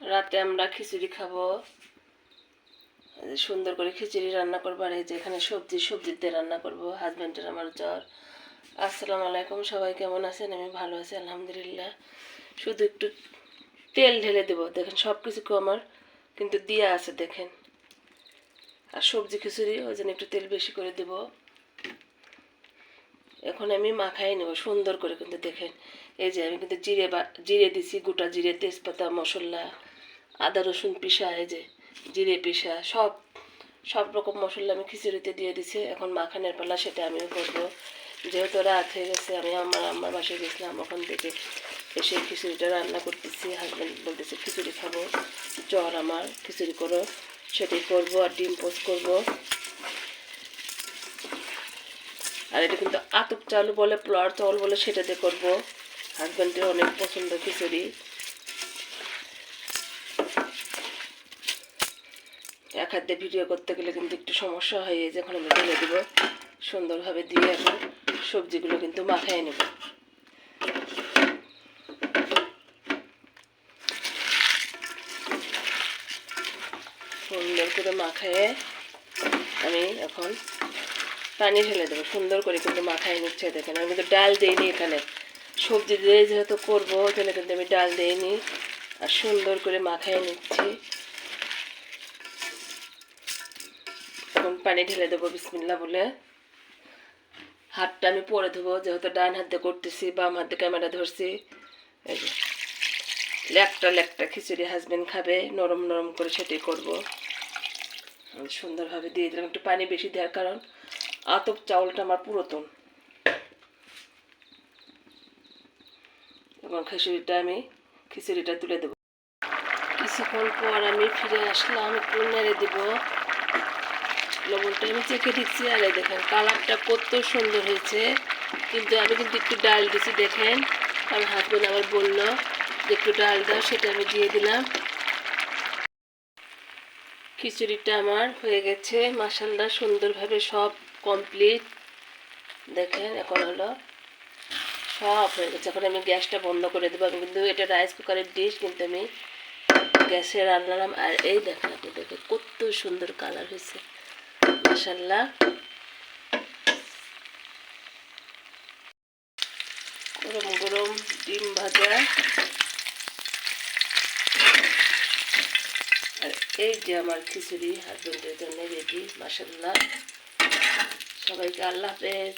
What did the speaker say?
রাতে আমরা খিচুড়ি খাব। সুন্দর করে খিচুড়ি রান্না করব, আর এই যে এখানে সবজি সবজি দিয়ে রান্না করব হাজব্যান্ডের আমার জ্বর। আসসালামু আলাইকুম, সবাই কেমন আছেন? আমি ভালো আছি, আলহামদুলিল্লাহ। শুধু একটু তেল ঢেলে দেবো, দেখেন সব কিছু আমার কিন্তু দিয়া আছে, দেখেন। আর সবজি খিচুড়ি, ওই জন্য একটু তেল বেশি করে দেবো। এখন আমি মাখাই নেব, সুন্দর করে কিন্তু দেখেন। এই যে আমি কিন্তু জিরে বা, জিরে দিছি, গোটা জিরে, তেজপাতা, মশলা, আদা, রসুন পিসা, এই যে জিরে পিসা, সব সব রকম মশলা আমি খিচুড়িতে দিয়ে দিছি। এখন মাখানের পালা সেটা আমিও করব। যেহেতু রাত হয়ে গেছে, আমি আমার আম্মার বাসায় গেছিলাম, ওখান থেকে এসে খিচুড়িটা রান্না করতেছি। হাজব্যান্ড বলতেছে, খিচুড়ি খাব, জ্বর আমার, খিচুড়ি করো, সেটাই করব, আর ডিম পোস্ট করব। আর এটা কিন্তু আতপ চাল বলে পোলার চাউল বলে সেটা দিয়ে করব। হাজব্যান্ডের অনেক পছন্দ খিচুড়ি। এক হাতে ভিডিও করতে গেলে কিন্তু একটু সমস্যা হয়ে যায় যখন আমি ঢেলে দেবো। সুন্দরভাবে দিয়ে এখন সবজিগুলো কিন্তু মাখায় নেব। সুন্দর করে মাখায় আমি এখন পানি ঢেলে দেবো, সুন্দর করে কিন্তু মাখায় নিচ্ছে দেখেন। আমি কিন্তু ডাল দিইনি এখানে। সবজি দিয়ে যেহেতু করব ওখানে কিন্তু আমি ডাল দিইনি। আর সুন্দর করে মাখায় নিচ্ছি। এখন পানি ঢেলে দেবো বিসমিল্লা বলে। হাতটা আমি পরে দেবো যেহেতু ডান হাতে করতেছি, বাম হাতে ক্যামেরা ধরছি। ল্যাকটা ল্যাকটা খিচুড়ি হাজবেন্ড খাবে, নরম নরম করে সেটাই করব। সুন্দরভাবে দিয়ে দিলাম, একটু পানি বেশি দেওয়ার কারণ। আতপ চাউলটা আমার পুরাতন। এবং খিচুড়িটা আমি খিচুড়িটা তুলে দেবো। কিছুক্ষণ পর আমি ফিরে আসলাম, একটু নেড়ে দেবো। লবণটা আমি চেখে দিচ্ছি, আর দেখেন কালারটা কত সুন্দর হয়েছে। কিন্তু আমি কিন্তু একটু ডাল দিছি, দেখেন। কারণ হাজবেন্ড আবার বলল যে একটু ডাল দাও, সেটা আমি দিয়ে দিলাম। খিচুড়িটা আমার হয়ে গেছে মাসাল্লা সুন্দরভাবে সব কমপ্লিট দেখেন, এখন হলো সব হয়ে গেছে। এখন আমি গ্যাসটা বন্ধ করে দেবো কিন্তু এটা রাইস কুকারের ডিশ কিন্তু আমি গ্যাসে রান্নালাম। আর এই দেখেন আপনি দেখে কত সুন্দর কালার হয়েছে। মাসাল্লাহ গরম গরম ডিম ভাজা। আর এই যে আমার খিচুড়ি হাজবেন্ডের জন্য রেডি মাসাল্লাহ সবাইকে আল্লাহ হাফেজ